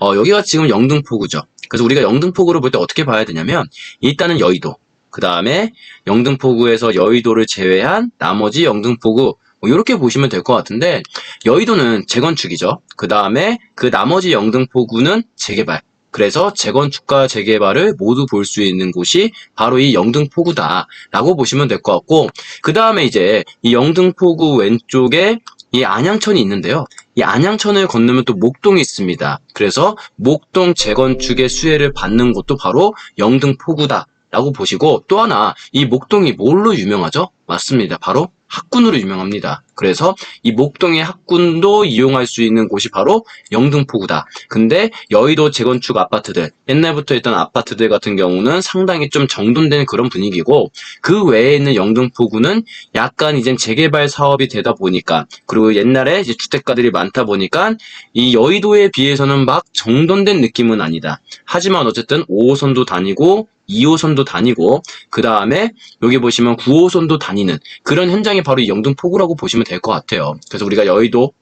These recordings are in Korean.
어, 여기가 지금 영등포구죠. 그래서 우리가 영등포구를 볼 때 어떻게 봐야 되냐면 일단은 여의도, 그 다음에 영등포구에서 여의도를 제외한 나머지 영등포구 이렇게 보시면 될 것 같은데 여의도는 재건축이죠. 그 다음에 그 나머지 영등포구는 재개발. 그래서 재건축과 재개발을 모두 볼 수 있는 곳이 바로 이 영등포구다라고 보시면 될 것 같고 그 다음에 이제 이 영등포구 왼쪽에 이 안양천이 있는데요. 이 안양천을 건너면 또 목동이 있습니다. 그래서 목동 재건축의 수혜를 받는 곳도 바로 영등포구다 라고 보시고 또 하나 이 목동이 뭘로 유명하죠? 맞습니다. 바로 학군으로 유명합니다. 그래서 이 목동의 학군도 이용할 수 있는 곳이 바로 영등포구다. 근데 여의도 재건축 아파트들, 옛날부터 있던 아파트들 같은 경우는 상당히 좀 정돈된 그런 분위기고 그 외에 있는 영등포구는 약간 이제 재개발 사업이 되다 보니까 그리고 옛날에 이제 주택가들이 많다 보니까 이 여의도에 비해서는 막 정돈된 느낌은 아니다. 하지만 어쨌든 5호선도 다니고 2호선도 다니고 그 다음에 여기 보시면 9호선도 다니는 그런 현장이 바로 이 영등포구라고 보시면 될 것 같아요. 그래서 우리가 여의도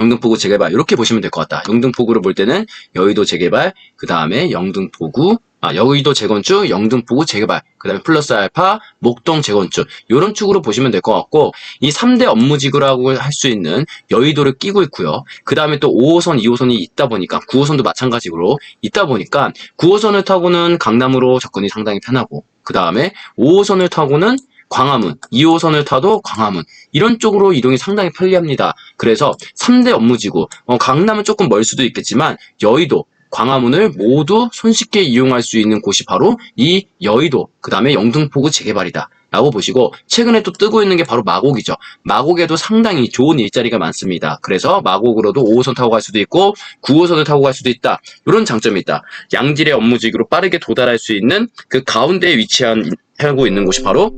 영등포구 재개발 이렇게 보시면 될 것 같다. 영등포구를 볼 때는 여의도 재개발 그 다음에 영등포구 아, 여의도 재건축, 영등포구 재개발, 그 다음에 플러스 알파, 목동 재건축, 이런 축으로 보시면 될 것 같고, 이 3대 업무지구라고 할 수 있는 여의도를 끼고 있고요. 그 다음에 또 5호선, 2호선이 있다 보니까, 9호선도 마찬가지로 있다 보니까, 9호선을 타고는 강남으로 접근이 상당히 편하고, 그 다음에 5호선을 타고는 광화문, 2호선을 타도 광화문 이런 쪽으로 이동이 상당히 편리합니다. 그래서 3대 업무지구 어, 강남은 조금 멀 수도 있겠지만 여의도, 광화문을 모두 손쉽게 이용할 수 있는 곳이 바로 이 여의도, 그 다음에 영등포구 재개발이다. 라고 보시고 최근에 또 뜨고 있는 게 바로 마곡이죠. 마곡에도 상당히 좋은 일자리가 많습니다. 그래서 마곡으로도 5호선 타고 갈 수도 있고 9호선을 타고 갈 수도 있다. 이런 장점이 있다. 양질의 업무지구로 빠르게 도달할 수 있는 그 가운데에 위치한 하고 있는 곳이 바로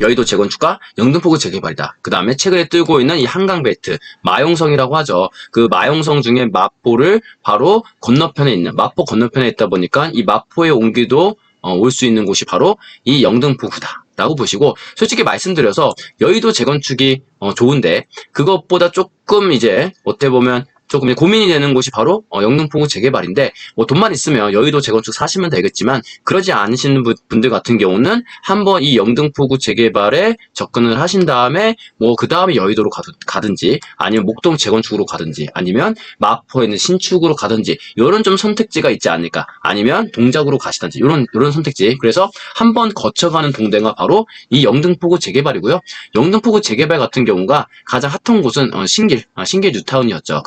여의도 재건축과 영등포구 재개발이다. 그 다음에 최근에 뜨고 있는 이 한강 벨트, 마용성이라고 하죠. 그 마용성 중에 마포를 바로 건너편에 있는, 마포 건너편에 있다 보니까 이 마포에 옮기도 어, 올 수 있는 곳이 바로 이 영등포구다. 라고 보시고 솔직히 말씀드려서 여의도 재건축이 어, 좋은데 그것보다 조금 이제 어떻게 보면 조금 고민이 되는 곳이 바로 어, 영등포구 재개발인데 뭐 돈만 있으면 여의도 재건축 사시면 되겠지만 그러지 않으시는 분- 분들 같은 경우는 한번 이 영등포구 재개발에 접근을 하신 다음에 뭐 그 다음에 여의도로 가든, 가든지 아니면 목동 재건축으로 가든지 아니면 마포에 있는 신축으로 가든지 이런 좀 선택지가 있지 않을까? 아니면 동작으로 가시든지 이런 이런 선택지. 그래서 한번 거쳐가는 동대가 바로 이 영등포구 재개발이고요. 영등포구 재개발 같은 경우가 가장 핫한 곳은 어, 신길 아, 신길 뉴타운이었죠